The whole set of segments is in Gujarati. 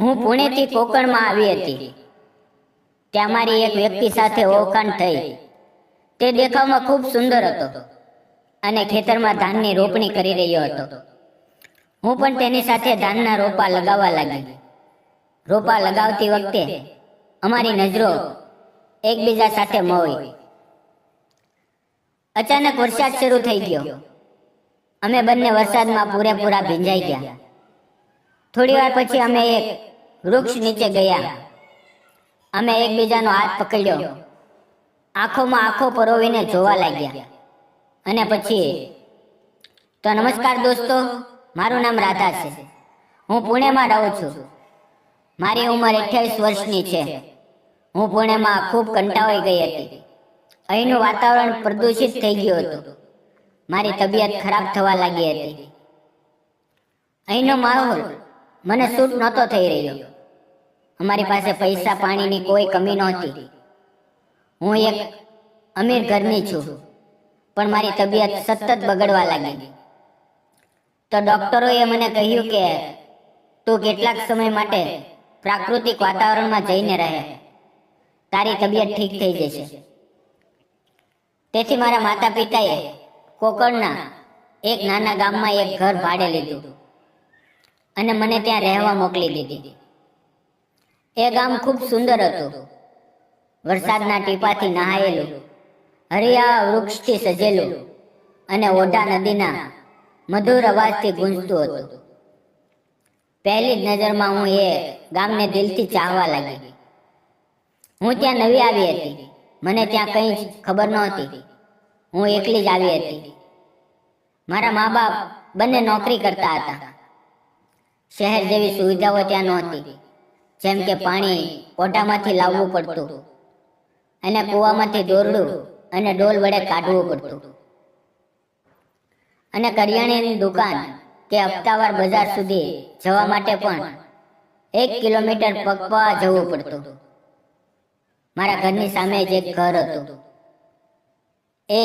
હું પુણેથી કોકણમાં આવી હતી. ત્યાં મારી એક વ્યક્તિ સાથે ઓળખાણ થઈ. તે દેખાવમાં ખૂબ સુંદર હતો અને ખેતરમાં ધાનની રોપણી કરી રહ્યો હતો. હું પણ તેની સાથે ધાનના રોપા લગાવવા લાગી. રોપા લગાવતી વખતે અમારી નજરો એકબીજા સાથે મોઈ. અચાનક વરસાદ શરૂ થઈ ગયો. અમે બંને વરસાદમાં પૂરેપૂરા ભીંજાઈ ગયા. થોડી વાર પછી અમે એક વૃક્ષ નીચે ગયા. અમે એકબીજાનો હાથ પકડ્યો. આંખોમાં આંખો પરોવીને જોવા લાગ્યા. અને પછી, તો નમસ્કાર દોસ્તો, મારું નામ રાધા છે. હું પુણેમાં રહું છું. મારી ઉંમર અઠ્યાવીસ વર્ષની છે. હું પુણેમાં ખૂબ કંટાળી ગઈ હતી. અહીંનું વાતાવરણ પ્રદૂષિત થઈ ગયું હતું. મારી તબિયત ખરાબ થવા લાગી હતી. અહીંનો માહોલ મને સૂટ નહોતો થઈ રહ્યો. અમારી પાસે પૈસા પાણીની કોઈ કમી નહોતી. હું એક અમીર ઘરની છું પણ મારી તબિયત સતત બગડવા લાગી. તો ડોક્ટરોએ મને કહ્યું કે તું કેટલાક સમય માટે પ્રાકૃતિક વાતાવરણમાં જઈને રહે. તારી તબિયત ઠીક થઈ જશે. તેથી મારા માતા પિતાએ કોકણના એક નાના ગામમાં એક ઘર ભાડે લીધું. અને મને ત્યાં રહેવા મોકલી દીધી. એ ગામ ખૂબ સુંદર હતું. વરસાદના ટીપાથી નહાયેલું, હરિયા વૃક્ષથી સજેલું અને ઓઢા નદીના મધુર અવાજથી ગુંજતું હતું. પહેલી જ નજરમાં હું એ ગામને દિલથી ચાહવા લાગી. હું ત્યાં નવી આવી હતી. મને ત્યાં કંઈ ખબર નહોતી. હું એકલી જ આવી હતી. મારા મા બાપ બંને નોકરી કરતા હતા. શહેર જેવી સુવિધાઓ ત્યાં નહોતી. જેમ કે પાણી ઓટામાંથી લાવવું પડતું અને કૂવામાંથી દોરડું અને ડોલ વડે કાઢવું પડતું. અને કરિયાણાની દુકાન કે હપ્તાવાર બજાર સુધી જવા માટે પણ એક કિલોમીટર પગપાળા જવું પડતું. મારા ઘરની સામે જ એક ઘર હતું. એ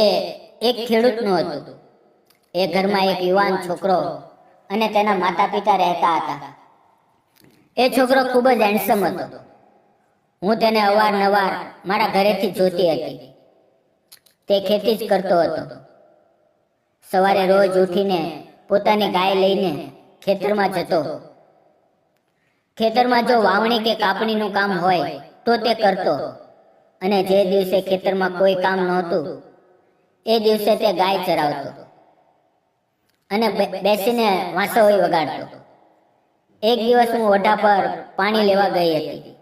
એક ખેડૂતનું હતું. એ ઘરમાં એક યુવાન છોકરો અને તેના માતા પિતા રહેતા હતા. એ છોકરો ખૂબ જ હેન્ડસમ હતો. હું તેને અવારનવાર મારા ઘરેથી જોતી હતી. તે ખેતી જ કરતો હતો. સવારે રોજ ઉઠીને પોતાની ગાય લઈને ખેતરમાં જતો. ખેતરમાં જો વાવણી કે કાપણીનું કામ હોય, તો તે કરતો. અને જે દિવસે ખેતરમાં કોઈ કામ નહોતું, એ દિવસે તે ગાય ચરાવતો. અને બેસીને વાંસોઈ વગાડતો. એક દિવસ હું ઓઢા પર પાણી લેવા ગઈ હતી.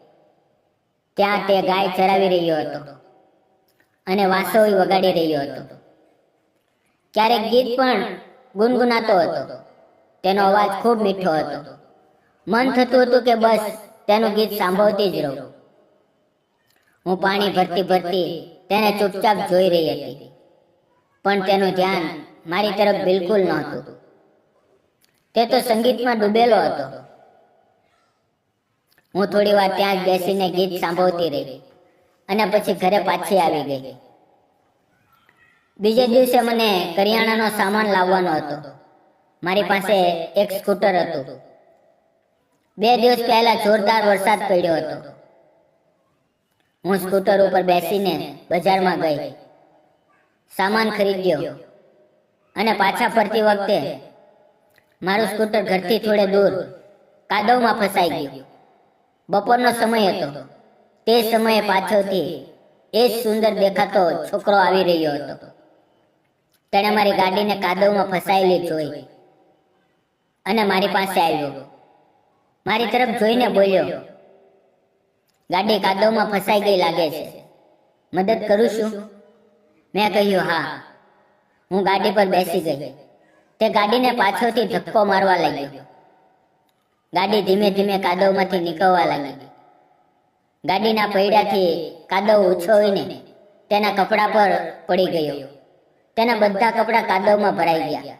ત્યાં તે ગાય ચરાવી રહ્યો હતો અને વાંસોઈ વગાડી રહ્યો હતો. ક્યારેક ગીત પણ ગુનગુનાતો હતો. તેનો અવાજ ખૂબ મીઠો હતો. મન થતું હતું કે બસ તેનું ગીત સાંભળતી જ રહું. હું પાણી ભરતી ભરતી તેને ચૂપચાપ જોઈ રહી હતી. પણ તેનું ધ્યાન મારી તરફ બિલકુલ નહોતું. તે તો સંગીતમાં ડૂબેલો હતો. હું થોડી વાર ત્યાં જ બેસીને ગીત સાંભળતી રહી. અને પછી ઘરે પાછી આવી ગઈ. બીજે દિવસે મને કરિયાણાનો સામાન લાવવાનો હતો. મારી પાસે એક સ્કૂટર હતું. બે દિવસ પહેલા જોરદાર વરસાદ પડ્યો હતો. હું સ્કૂટર ઉપર બેસીને બજારમાં ગઈ. સામાન ખરીદ્યો. અને પાછા ફરતી વખતે મારું સ્કૂટર ઘરથી થોડે દૂર કાદવમાં ફસાઈ ગયું. બપોરનો સમય હતો. તે સમયે પાછળથી એ જ સુંદર દેખાતો છોકરો આવી રહ્યો હતો. તેણે મારી ગાડીને કાદવમાં ફસાયેલી જોઈ અને મારી પાસે આવ્યો. મારી તરફ જોઈને બોલ્યો ગાડી કાદવમાં ફસાઈ ગઈ લાગે છે. મદદ કરું છું. મેં કહ્યું, હા. હું ગાડી પર બેસી ગઈ. તે ગાડીને પાછળથી ધક્કો મારવા લાગ્યો. ગાડી ધીમે ધીમે કાદવમાંથી નીકળવા લાગી. ગાડીના પૈડાથી કાદવ ઉછળીને તેના કપડા પર પડી ગયો. તેના બધા કપડા કાદવમાં ભરાઈ ગયા.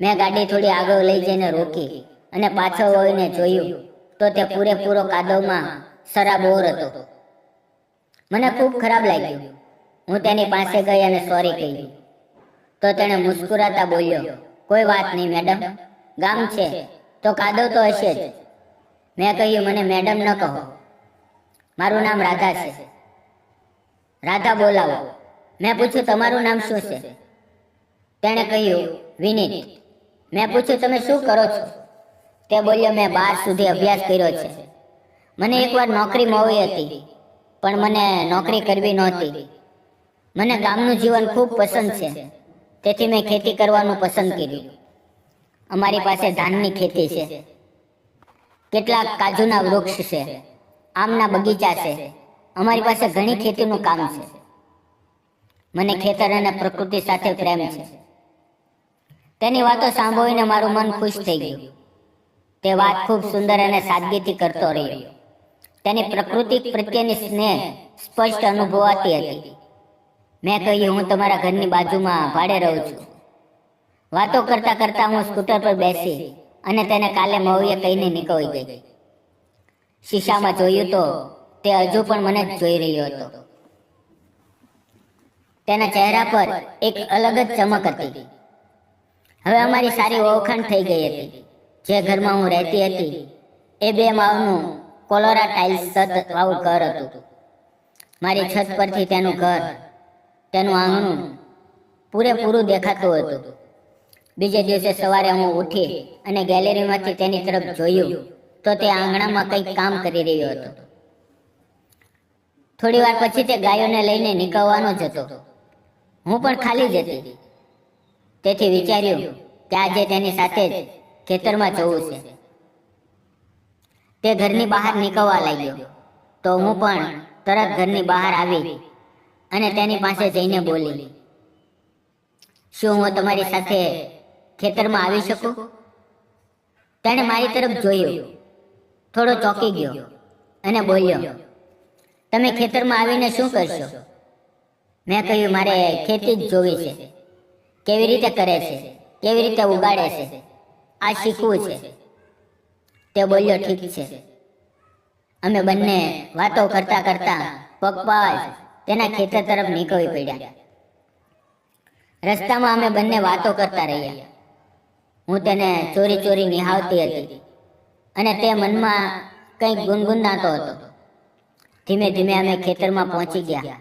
મેં ગાડી થોડી આગળ લઈ જઈને રોકી અને પાછળ વળીને જોયું તો તે પૂરેપૂરો કાદવમાં સરાબોર હતો. મને ખૂબ ખરાબ લાગ્યું. હું તેની પાસે ગઈ અને સોરી કહી તો તેણે મુસ્કુરાતા બોલ્યો, કોઈ વાત નહીં, મેડમ. ગામ છે. તો કાદવ તો હશે જ. મેં કહ્યું, મને મેડમ ન કહો. મારું નામ રાધા છે. રાધા બોલાવો. મેં પૂછ્યું, તમારું નામ શું છે? તેણે કહ્યું, વિનીત. મેં પૂછ્યું, તમે શું કરો છો? તે બોલ્યો, મેં બાર સુધી અભ્યાસ કર્યો છે. મને એકવાર નોકરી મળવી હતી, પણ મને નોકરી કરવી નહોતી. મને ગામનું જીવન ખૂબ પસંદ છે. તેથી મેં ખેતી કરવાનું પસંદ કર્યું. અમારી પાસે ધાનની ખેતી છે. કેટલાક કાજુના વૃક્ષ છે. આમના બગીચા છે. અમારી પાસે ઘણી ખેતીનું કામ છે. મને ખેતર અને પ્રકૃતિ સાથે પ્રેમ છે. તેની વાતો સાંભળીને મારું મન ખુશ થઈ ગયું. તે વાત ખૂબ સુંદર અને સાદગીથી કરતો રહ્યો. તેની પ્રકૃતિ પ્રત્યેની સ્નેહ સ્પષ્ટ અનુભવાતી હતી. મેં કહ્યું હું તમારા ઘરની બાજુમાં ભાડે રહું છું. વાતો કરતા કરતા હું સ્કૂટર પર બેસી અને તેને કાલે મહુએ કહીને નીકળી ગઈ. શીશામાં જોયું તો તે હજુ પણ મને જ જોઈ રહ્યો હતો. તેના ચહેરા પર એક અલગ જ ચમક હતી. હવે અમારી સારી ઓળખાણ થઈ ગઈ હતી. જે ઘરમાં હું રહેતી હતી, એ બે માળનું કોલોરા ટાઇલ્સ સત વાળું ઘર હતું. મારી છત પરથી તેનું ઘર તેનું આંગણું પૂરેપૂરું દેખાતું હતું. બીજે દિવસે સવારે હું ઉઠી અને ગેલેરીમાંથી તેની તરફ જોયું તો તે આંગણામાં કંઈક કામ કરી રહ્યો હતો. થોડી વાર પછી તે ગાયોને લઈને નીકળવાનો જ હતો. હું પણ ખાલી જ હતી. તેથી વિચાર્યું કે આજે તેની સાથે જ ખેતરમાં જવું છે. તે ઘરની બહાર નીકળવા લાગ્યો. તો હું પણ તરત ઘરની બહાર આવી અને તેની પાસે જઈને બોલી, શું હું તમારી સાથે ખેતરમાં આવી શકું? તેણે મારી તરફ જોયું. થોડો ચોંકી ગયો અને બોલ્યો, તમે ખેતરમાં આવીને શું કરશો? મેં કહ્યું, મારે ખેતી જ જોવી છે. કેવી રીતે કરે છે? કેવી રીતે ઉગાડે છે? આ શીખવું છે. તે બોલ્યો, ઠીક છે. અમે બંને વાતો કરતા કરતા પગપાળ તેના ખેતર તરફ નીકળી પડ્યા. રસ્તામાં અમે બંને વાતો કરતા રહ્યા. હું તેને ચોરી ચોરી નિહાળતી હતી અને તે મનમાં કંઈક ગુનગુનાતો હતો. ધીમે ધીમે અમે ખેતરમાં પહોંચી ગયા.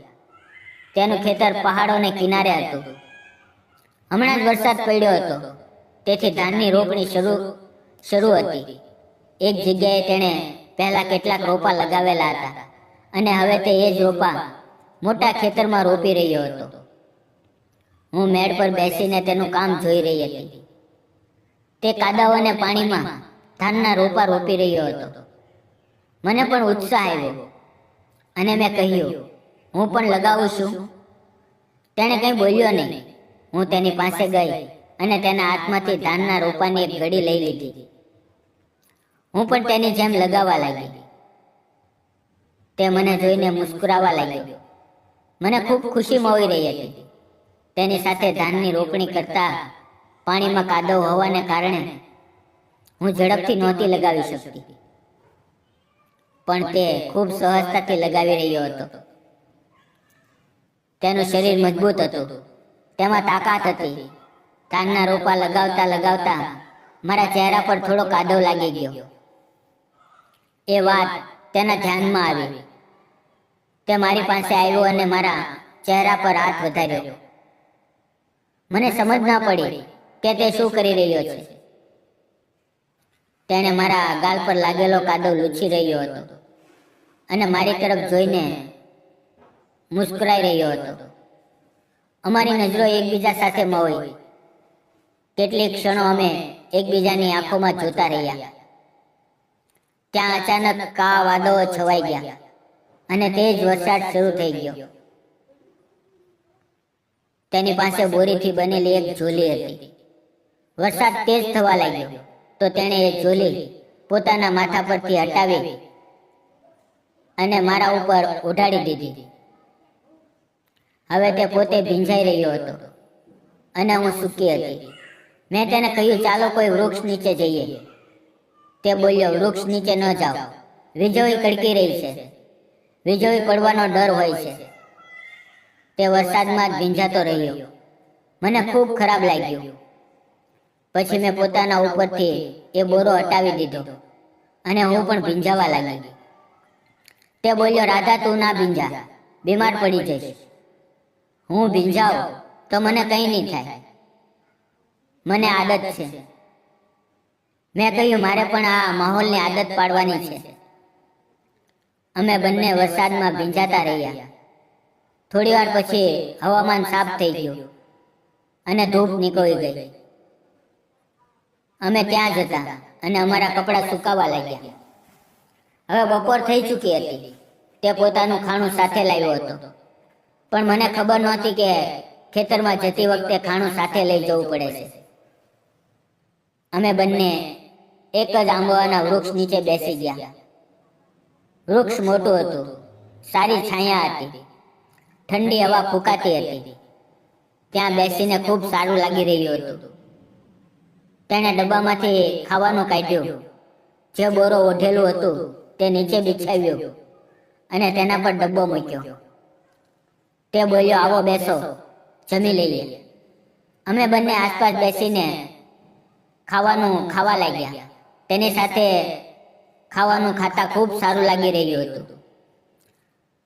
તેનું ખેતર પહાડોને કિનારે હતું. હમણાં જ વરસાદ પડ્યો હતો. તેથી ધાનની રોપણી શરૂ શરૂ હતી. એક જગ્યાએ તેણે પહેલા કેટલાક રોપા લગાવેલા હતા અને હવે તે એ જ રોપા મોટા ખેતરમાં રોપી રહ્યો હતો. હું મેળ પર બેસીને તેનું કામ જોઈ રહી હતી. તે કાદાઓને પાણીમાં ધાનના રોપા રોપી રહ્યો હતો. મને પણ ઉત્સાહ આવ્યો. અને મેં કહ્યું હું પણ લગાવું છું. તેણે કંઈ બોલ્યો નહીં. હું તેની પાસે ગઈ અને તેના હાથમાંથી ધાનના રોપાની એક ઘડી લઈ લીધી. હું પણ તેની જેમ લગાવવા લાગી. તે મને જોઈને મુસ્કુરાવા લાગ્યો. મને ખૂબ ખુશી મળી રહી હતી. તેની સાથે ધાનની રોપણી કરતા પાણીમાં કાદવ હોવાને કારણે હું ઝડપથી નહોતી લગાવી શકતી. પણ તે ખૂબ સહજતાથી લગાવી રહ્યો હતો. તેનું શરીર મજબૂત હતું. તેમાં તાકાત હતી. ધાનના રોપા લગાવતા લગાવતા મારા ચહેરા પર થોડો કાદવ લાગી ગયો. એ વાત તેના ધ્યાનમાં આવી. તે મારી પાસે આવ્યો અને મારા ચહેરા પર હાથ વધાર્યો. મને સમજ ના પડી કે તે શું કરી રહ્યો છે. તેણે મારા ગાલ પર લાગેલો કાદવ લૂછી રહ્યો હતો અને મારી તરફ જોઈને મુસ્કરાઈ રહ્યો હતો. અમારી નજરો એકબીજા સાથે મળી. કેટલીક ક્ષણો અમે એકબીજાની આંખોમાં જોતા રહ્યા. ત્યાં અચાનક કા વાદળો છવાઈ ગયા. અને તે જ વરસાદ શરૂ થઈ ગયો. તેની પાસે બોરીથી બનેલી એક ઝોલી હતી. વરસાદ તેજ થવા લાગ્યો. તો તેણે એ ઝોલી પોતાના માથા પરથી હટાવી અને મારા ઉપર ઉઢાડી દીધી. હવે તે પોતે ભીંજાઈ રહ્યો હતો અને હું સૂકી હતી. મેં તેને કહ્યું ચાલો કોઈ વૃક્ષ નીચે જઈએ. તે બોલ્યો વૃક્ષ નીચે ન જાઓ. વીજળી કડકી રહી છે. વીજળી પડવાનો ડર હોય છે. તે વરસાદમાં જ ભીંજાતો રહ્યો. મને ખૂબ ખરાબ લાગ્યું. પછી મેં પોતાના ઉપરથી એ બોરો હટાવી દીધો અને હું પણ ભીંજાવા લાગી. તે બોલ્યો, રાધા, તું ના ભીંજા. બીમાર પડી જઈશ. હું ભીંજાવ તો મને કંઈ નહીં થાય. મને આદત છે. મેં કહ્યું, મારે પણ આ માહોલની આદત પાડવાની છે. અમે બંને વરસાદમાં ભીંજાતા રહ્યા. થોડી વાર પછી હવામાન સાફ થઈ ગયું અને ધૂપ નીકળી ગઈ. અમે ત્યાં જ હતા અને અમારા કપડાં સુકાવા લાગ્યા. હવે બપોર થઈ ચૂકી હતી. તે પોતાનું ખાણું સાથે લાવ્યો હતો. પણ મને ખબર નહોતી કે ખેતરમાં જતી વખતે ખાણું સાથે લઈ જવું પડે છે. અમે બંને એક જ આંબાના વૃક્ષ નીચે બેસી ગયા. વૃક્ષ મોટું હતું. સારી છાયા હતી. ઠંડી હવા ફૂંકાતી હતી. ત્યાં બેસીને ખૂબ સારું લાગી રહ્યું હતું. તેણે ડબ્બામાંથી ખાવાનું કાઢ્યું. જે બોરો ઓઢેલું હતું તે નીચે બિછાવ્યો. અને તેના પર ડબ્બો મૂક્યો. તે બોલ્યો આવો બેસો. જમી લઈએ. અમે બંને આસપાસ બેસીને ખાવાનું ખાવા લાગ્યા. તેની સાથે ખાવાનું ખાતા ખૂબ સારું લાગી રહ્યું હતું.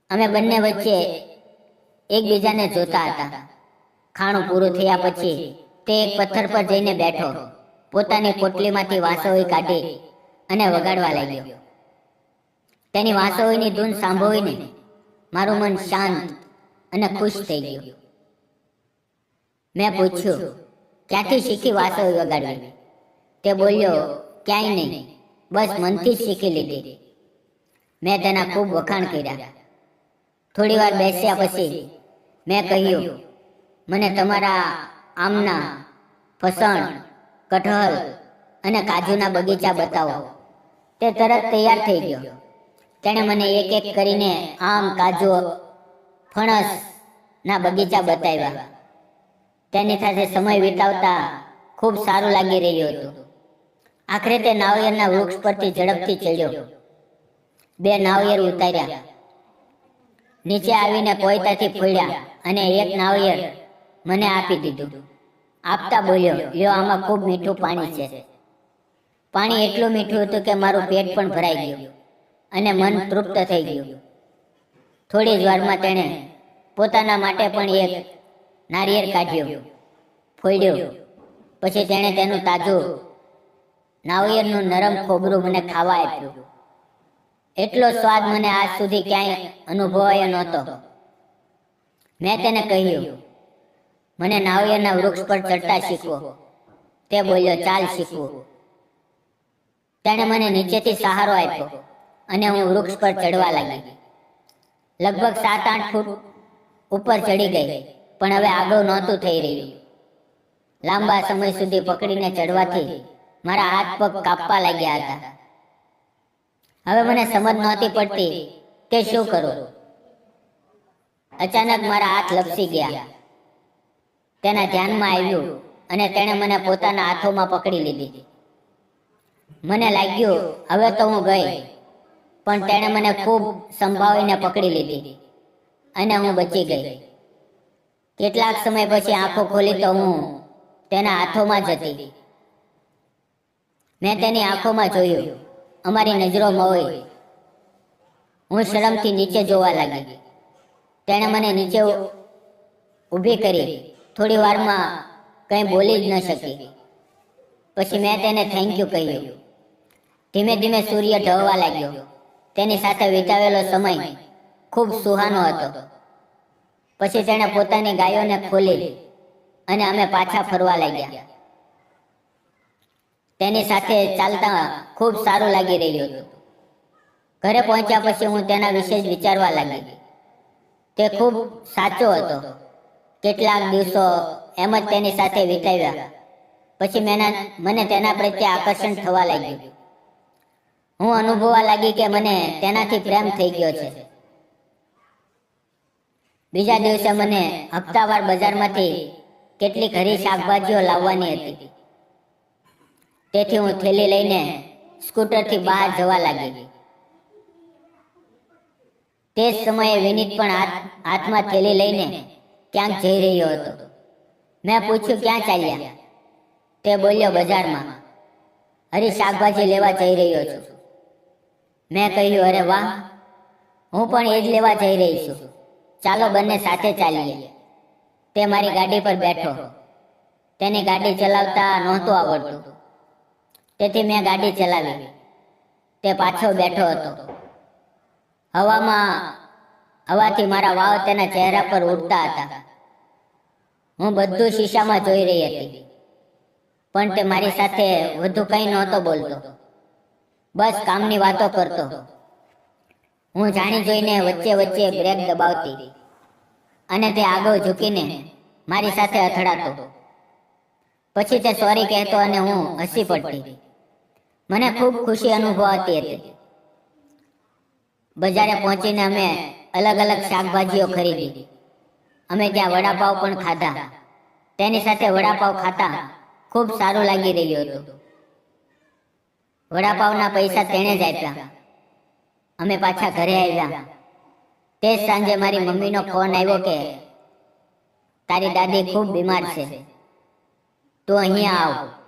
અમે બંને વચ્ચે એકબીજાને જોતા હતા. ખાણું પૂરું થયા પછી તે એક પથ્થર પર જઈને બેઠો. પોતાની કોટલીમાંથી વાસોઈ કાઢી અને વગાડવા લાગ્યો. તેની વાસોઈની ધૂન સાંભળીને મારું મન શાંત અને ખુશ થઈ ગયું. મેં પૂછ્યું, ક્યાંથી શીખી વાસોઈ વગાડવી? તે બોલ્યો, ક્યાંય નહીં. બસ મનથી શીખી લીધી. મેં તેના ખૂબ વખાણ કર્યા. થોડી વાર બેસ્યા પછી મેં કહ્યું, મને તમારા આમના ફસણ, કઠહલ અને કાજુના બગીચા બતાવો. તે તરત તૈયાર થઈ ગયો. તેણે મને એક એક કરીને આમ કાજુ ફણસ ના બગીચા બતાવ્યા. તેની સાથે સમય વિતાવતા ખૂબ સારું લાગી રહ્યું હતું. આખરે તે નાળિયેરના વૃક્ષ પરથી ઝડપથી ચડ્યો. બે નાળિયેર ઉતાર્યા. નીચે આવીને કોયતાથી ફોડ્યા અને એક નાળિયેર મને આપી દીધું. આપતા બોલ્યો, લ્યો, આમાં ખૂબ મીઠું પાણી છે. પાણી એટલું મીઠું હતું કે મારું પેટ પણ ભરાઈ ગયું અને મન તૃપ્ત થઈ ગયું. થોડી જ વારમાં તેણે પોતાના માટે પણ એક નારિયેળ કાઢ્યો ફોડ્યો પછી તેણે તેનું તાજું નાળિયેરનું નરમ ખોબરું મને ખાવા આપ્યું. એટલો સ્વાદ મને આજ સુધી ક્યાંય અનુભવાયો નહોતો. મેં તેને કહ્યું, મને નાળિયેરના વૃક્ષ પર ચડતા શીખવો. તે બોલ્યો, ચાલ શીખવું. તેણે મને નીચેથી સહારો આપ્યો અને હું વૃક્ષ પર ચડવા લાગી. લગભગ સાત આઠ ફૂટ ઉપર ચડી ગઈ, પણ હવે આગળ નહોતું થઈ રહ્યું. લાંબા સમય સુધી પકડીને ચડવાથી મારા હાથ પગ કાપવા લાગ્યા હતા. હવે મને સમજ નહોતી પડતી કે શું કરું. અચાનક મારા હાથ લપસી ગયા. તેના ધ્યાનમાં આવ્યું અને તેણે મને પોતાના હાથોમાં પકડી લીધી. મને લાગ્યું, હવે તો હું ગઈ, પણ તેણે મને ખૂબ સંભાળીને પકડી લીધી અને હું બચી ગઈ. કેટલાક સમય પછી આંખો ખોલી તો હું તેના હાથોમાં જ હતી. મેં તેની આંખોમાં જોયું. અમારી નજરો મોઈ હું શરમથી નીચે જોવા લાગી. તેણે મને નીચે ઊભી કરી. થોડી વારમાં કંઈ બોલી જ ન શકી. પછી મેં તેને થેન્ક યુ કહ્યું. ધીમે ધીમે સૂર્ય ઢળવા લાગ્યો. તેની સાથે વિતાવેલો સમય ખૂબ સુહાનો હતો. પછી તેણે પોતાની ગાયોને ખોલી અને અમે પાછા ફરવા લાગ્યા. તેની સાથે ચાલતા ખૂબ સારું લાગી રહ્યું હતું. ઘરે પહોંચ્યા પછી હું તેના વિશે જ વિચારવા લાગી. તે ખૂબ સાચો હતો. કેટલાક દિવસો એમ જ તેની સાથે વિતાવ્યા. પછી મેના, મને તેના પ્રત્યે આકર્ષણ થવા લાગ્યું. હું અનુભવવા લાગી કે મને તેનાથી પ્રેમ થઈ ગયો છે. બીજા દિવસે મને હપ્તાવાર બજારમાંથી કેટલીક હરી શાકભાજીઓ લાવવાની હતી. તેથી હું થેલી લઈને સ્કૂટરથી બહાર જવા લાગી. તે જ સમયે વિનીત પણ હાથ હાથમાં થેલી લઈને ક્યાંક જઈ રહ્યો હતો. મેં પૂછ્યું, ક્યાં ચાલ્યા? તે બોલ્યો, બજારમાં. હરી શાકભાજી લેવા જઈ રહ્યો છું. મેં કહ્યું, અરે વાહ, હું પણ એ જ લેવા જઈ રહી છું. ચાલો બંને સાથે ચાલીએ. તે મારી ગાડી પર બેઠો. તેની ગાડી ચલાવતા નહોતું આવડતું. તેથી મેં ગાડી ચલાવી. તે પાછો બેઠો હતો. હવામાં, હવાથી મારા વાવ તેના ચહેરા પર ઉડતા હતા. હું બધું શીશામાં જોઈ રહી હતી. પણ તે મારી સાથે વધુ કંઈ નહોતો બોલતો. બસ કામની વાતો કરતો. હું જાણી જોઈને વચ્ચે વચ્ચે બ્રેક દબાવતી. અને તે આગળ ઝૂકીને મારી સાથે અથડાતો. પછી તે સોરી કહેતો અને હું હસી પડતી. મને ખૂબ ખુશી અનુભવાતી હતી. બજારે પહોંચીને અમે અલગ અલગ શાકભાજીઓ ખરીદી. અમે ત્યાં વડાપાવ પણ ખાધા. તેની સાથે વડાપાવ ખાતા ખૂબ સારું લાગી રહ્યું હતું. વડાપાવના પૈસા તેણે જ આપ્યા. અમે પાછા ઘરે આવ્યા. તે સાંજે મારી મમ્મીનો ફોન આવ્યો કે, તારી દાદી ખૂબ બીમાર છે. તું અહીંયા આવ.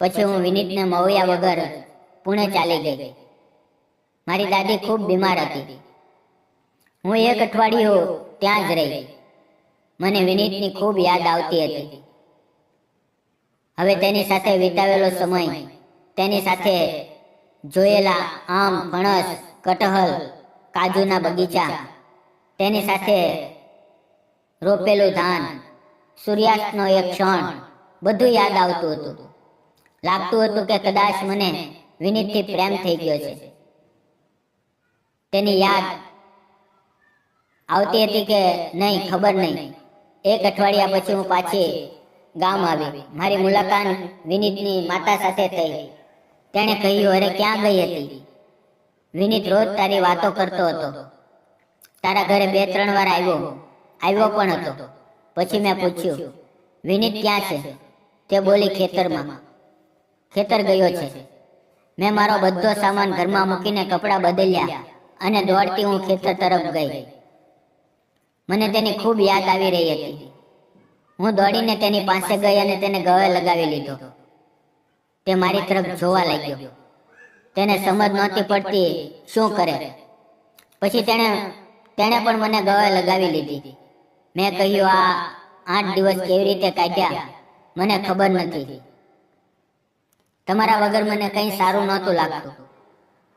પછી હું વિનીતને મવ્યા વગર પુણે ચાલી ગઈ. મારી દાદી ખૂબ બીમાર હતી. હું એક અઠવાડિયું ત્યાં જ રહી. મને વિનીતની ખૂબ યાદ આવતી હતી. હવે તેની સાથે વિતાવેલો સમય, તેની સાથે જોયેલા આમ, ફણસ, કટહલ, કાજુના બગીચા, તેની સાથે રોપેલું ધાન, સૂર્યાસ્તનો એક ક્ષણ, બધું યાદ આવતું હતું. લાગતું હતું કે કદાચ મને વિનીતથી પ્રેમ થઈ ગયો છે. તેની યાદ આવતી હતી કે નહીં, ખબર નહીં. એક અઠવાડિયા પછી હું પાછી ગામ આવી. મારી મુલાકાત વિનીતની માતા સાથે થઈ. તેણે કહ્યું, અરે, ક્યાં ગઈ હતી? વિનીત રોજ તારી વાતો કરતો હતો. તારા ઘરે બે, ત્રણ વાર આવ્યો. આવ્યો પણ હતો. પછી મેં પૂછ્યું, વિનીત ક્યાં છે? તે બોલી, ખેતરમાં. ખેતર ગયો છે. મેં મારો બધો સામાન ઘરમાં મૂકીને કપડાં બદલ્યા અને દોડતી હું ખેતર તરફ ગઈ. મને તેની ખૂબ યાદ આવી રહી હતી. હું દોડીને તેની પાસે ગઈ અને તેને ગળે લગાવી લીધો. તે મારી તરફ જોવા લાગ્યો. તેને સમજ નહોતી પડતી શું કરે. પછી તેણે તેણે પણ મને ગળે લગાવી લીધી. મેં કહ્યું, આ આઠ દિવસ કેવી રીતે કાઢ્યા? મને ખબર નથી. તમારા વગર મને કંઈ સારું નહોતું લાગતું.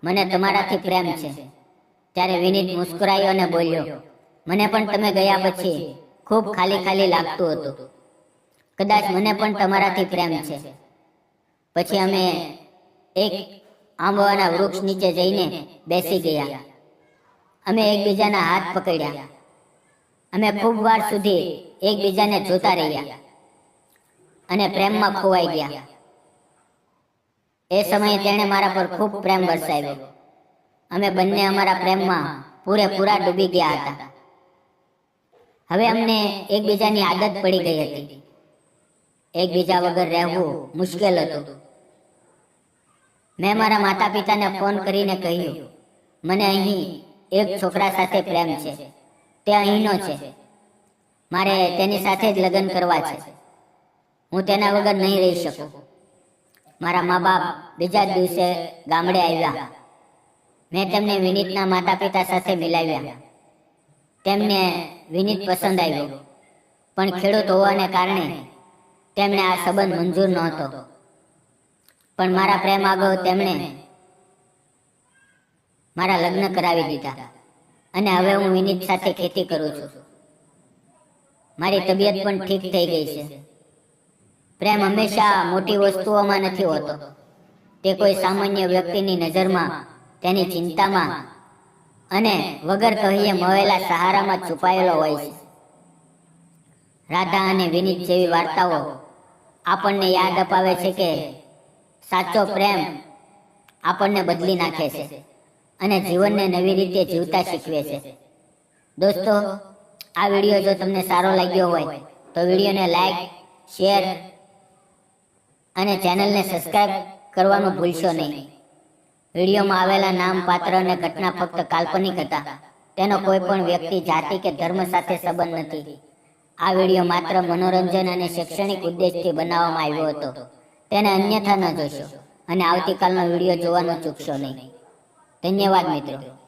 મને તમારાથી પ્રેમ છે. ત્યારે વિનીત મુસ્કુરાયો અને બોલ્યો, મને પણ તમે ગયા પછી ખૂબ ખાલી ખાલી લાગતું હતું. કદાચ મને પણ તમારાથી પ્રેમ છે. પછી અમે એક આંબાના વૃક્ષ નીચે જઈને બેસી ગયા. અમે એકબીજાના હાથ પકડ્યા. અમે ખૂબ વાર સુધી એકબીજાને જોતા રહ્યા અને પ્રેમમાં ખોવાઈ ગયા. એ સમયે તેણે મારા પર ખૂબ પ્રેમ વરસાવ્યો. અમે બંને અમારા પ્રેમમાં પૂરેપૂરા ડૂબી ગયા હતા. હવે અમને એકબીજાની આદત પડી ગઈ હતી. એકબીજા વગર રહેવું મુશ્કેલ હતું. મેં મારા માતા પિતાને ફોન કરીને કહ્યું, મને અહીં એક છોકરા સાથે પ્રેમ છે. તે અહીંનો છે. મારે તેની સાથે જ લગ્ન કરવા છે. હું તેના વગર નહીં રહી શકું. મારા મા બાપ બીજા દિવસે ગામડે આવ્યા. મેં તેમને વિનીતના માતા પિતા સાથે મિલાવ્યા. તેમને વિનીત પસંદ આવ્યો. પણ ખેડૂત હોવાને કારણે તેમણે આ સંબંધ મંજૂર નહોતો. પણ મારા પ્રેમ આગળ તેમણે મારા લગ્ન કરાવી દીધા. અને હવે હું વિનીત સાથે ખેતી કરું છું. મારી તબિયત પણ ઠીક થઈ ગઈ છે. પ્રેમ હંમેશા મોટી વસ્તુઓમાં નથી હોતો. તે કોઈ સામાન્ય વ્યક્તિની નજરમાં તેની ચિંતામાં અને વગર કહીએ મળેલા સહારામાં છુપાયેલો હોય છે. રાધા અને વિનીત જેવી વાર્તાઓ આપણને યાદ અપાવે છે કે સાચો પ્રેમ આપણને બદલી નાખે છે. અને જીવનને નવી રીતે જીવતા શીખવે છે. દોસ્તો આ વીડિયો જો તમને સારો લાગ્યો હોય તો વિડીયોને લાઈક શેર અને ચેનલને સબસ્ક્રાઇબ કરવાનું ભૂલશો નહીં. વિડીયોમાં આવેલા નામ, પાત્ર અને ઘટના ફક્ત કાલ્પનિક હતા. તેનો કોઈ પણ વ્યક્તિ, જાતિ કે ધર્મ સાથે સંબંધ નથી. આ વીડિયો માત્ર મનોરંજન અને શૈક્ષણિક ઉદ્દેશથી બનાવવામાં આવ્યો હતો. તેને અન્યથા ન જોશો અને આવતીકાલનો વીડિયો જોવાનું ચૂકશો નહીં. ધન્યવાદ મિત્રો.